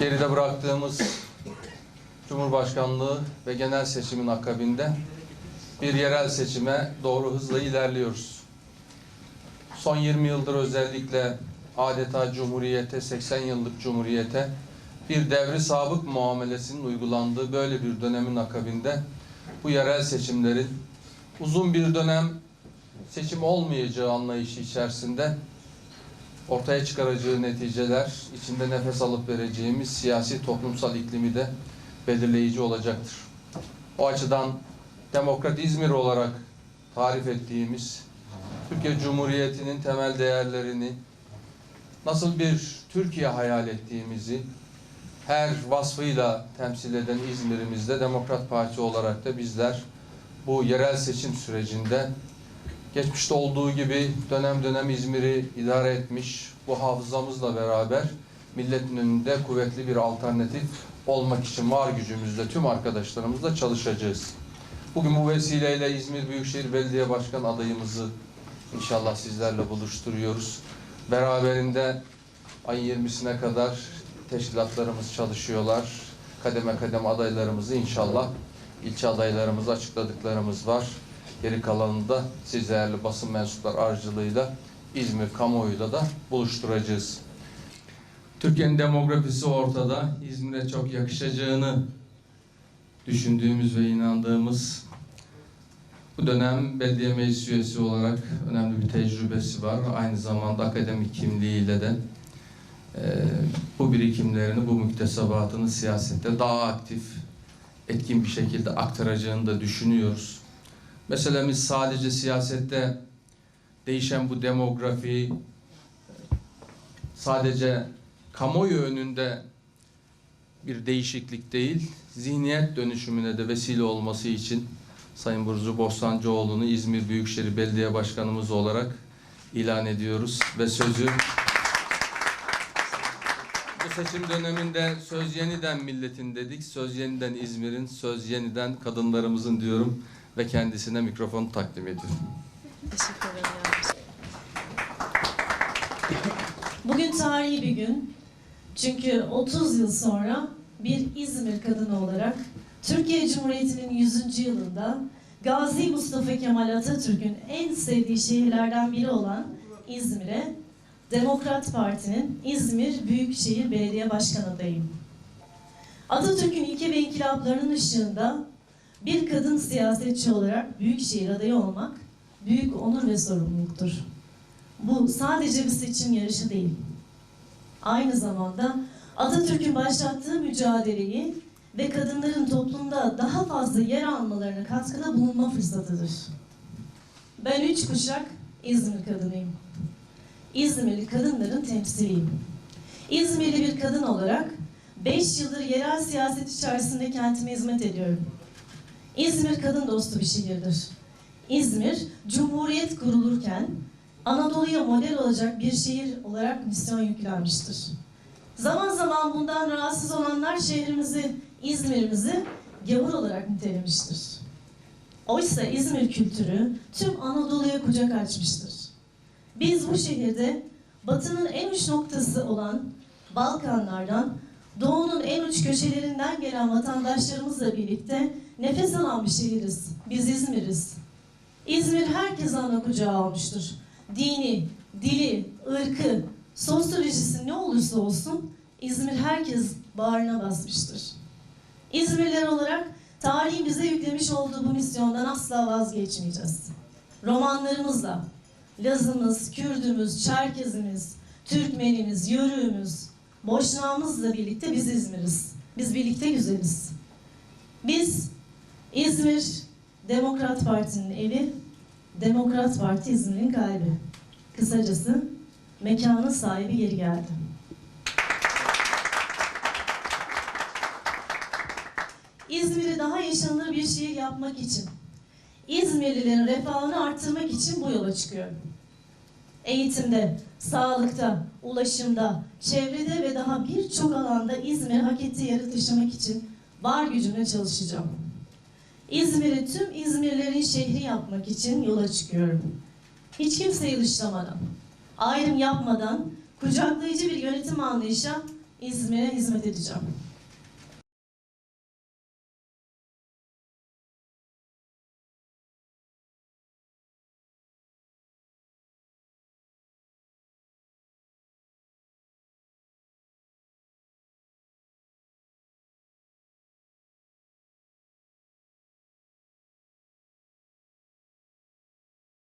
geride bıraktığımız Cumhurbaşkanlığı ve genel seçimin akabinde bir yerel seçime doğru hızla ilerliyoruz. Son 20 yıldır özellikle adeta Cumhuriyete, 80 yıllık Cumhuriyete bir devri sabık muamelesinin uygulandığı böyle bir dönemin akabinde bu yerel seçimlerin uzun bir dönem seçim olmayacağı anlayışı içerisinde ortaya çıkaracağı neticeler içinde nefes alıp vereceğimiz siyasi toplumsal iklimi de belirleyici olacaktır. O açıdan Demokrat İzmir olarak tarif ettiğimiz Türkiye Cumhuriyeti'nin temel değerlerini nasıl bir Türkiye hayal ettiğimizi her vasfıyla temsil eden İzmir'imizde Demokrat Parti olarak da bizler bu yerel seçim sürecinde geçmişte olduğu gibi dönem dönem İzmir'i idare etmiş bu hafızamızla beraber milletin önünde kuvvetli bir alternatif olmak için var gücümüzle tüm arkadaşlarımızla çalışacağız. Bugün bu vesileyle İzmir Büyükşehir Belediye Başkan adayımızı inşallah sizlerle buluşturuyoruz. Beraberinde ayın 20'sine kadar teşkilatlarımız çalışıyorlar. Kademe kademe adaylarımızı inşallah ilçe adaylarımızı açıkladıklarımız var. Geri kalanında siz değerli basın mensuplar aracılığıyla İzmir kamuoyuyla da buluşturacağız. Türkiye'nin demografisi ortada. İzmir'e çok yakışacağını düşündüğümüz ve inandığımız bu dönem belediye meclis üyesi olarak önemli bir tecrübesi var. Aynı zamanda akademik kimliğiyle de e, bu birikimlerini, bu müktesebatını siyasette daha aktif, etkin bir şekilde aktaracağını da düşünüyoruz. Meselemiz sadece siyasette değişen bu demografi sadece kamuoyu önünde bir değişiklik değil, zihniyet dönüşümüne de vesile olması için Sayın Burcu Bostancıoğlu'nu İzmir Büyükşehir Belediye Başkanımız olarak ilan ediyoruz ve sözü bu seçim döneminde söz yeniden milletin dedik, söz yeniden İzmir'in, söz yeniden kadınlarımızın diyorum ve kendisine mikrofonu takdim ediyorum. Teşekkür ederim. Bugün tarihi bir gün. Çünkü 30 yıl sonra bir İzmir kadını olarak Türkiye Cumhuriyeti'nin 100. yılında Gazi Mustafa Kemal Atatürk'ün en sevdiği şehirlerden biri olan İzmir'e Demokrat Parti'nin İzmir Büyükşehir Belediye Başkan adayım. Atatürk'ün ilke ve inkılaplarının ışığında bir kadın siyasetçi olarak Büyükşehir adayı olmak büyük onur ve sorumluluktur. Bu sadece bir seçim yarışı değil. Aynı zamanda Atatürk'ün başlattığı mücadeleyi ve kadınların toplumda daha fazla yer almalarına katkıda bulunma fırsatıdır. Ben üç kuşak İzmir kadınıyım. İzmirli kadınların temsiliyim. İzmirli bir kadın olarak 5 yıldır yerel siyaset içerisinde kentime hizmet ediyorum. İzmir kadın dostu bir şehirdir. İzmir, Cumhuriyet kurulurken Anadolu'ya model olacak bir şehir olarak misyon yüklenmiştir. Zaman zaman bundan rahatsız olanlar şehrimizi, İzmir'imizi gavur olarak nitelemiştir. Oysa İzmir kültürü tüm Anadolu'ya kucak açmıştır. Biz bu şehirde batının en uç noktası olan Balkanlardan, doğunun en uç köşelerinden gelen vatandaşlarımızla birlikte nefes alan bir şehiriz. Biz İzmir'iz. İzmir herkes ana kucağa almıştır. Dini, dili, ırkı, sosyolojisi ne olursa olsun İzmir herkes bağrına basmıştır. İzmirliler olarak tarihin bize yüklemiş olduğu bu misyondan asla vazgeçmeyeceğiz. Romanlarımızla, Lazımız, Kürdümüz, Çerkezimiz, Türkmenimiz, Yörüğümüz, Boşnağımızla birlikte biz İzmir'iz. Biz birlikte güzeliz. Biz İzmir Demokrat Parti'nin evi, Demokrat Parti İzmir'in kalbi. Kısacası mekanın sahibi geri geldi. İzmir'i daha yaşanılır bir şehir yapmak için, İzmirlilerin refahını arttırmak için bu yola çıkıyorum. Eğitimde, sağlıkta, ulaşımda, çevrede ve daha birçok alanda İzmir hak ettiği yeri taşımak için var gücümle çalışacağım. İzmir'i tüm İzmirlerin şehri yapmak için yola çıkıyorum. Hiç kimseyi dışlamadan, ayrım yapmadan kucaklayıcı bir yönetim anlayışa İzmir'e hizmet edeceğim.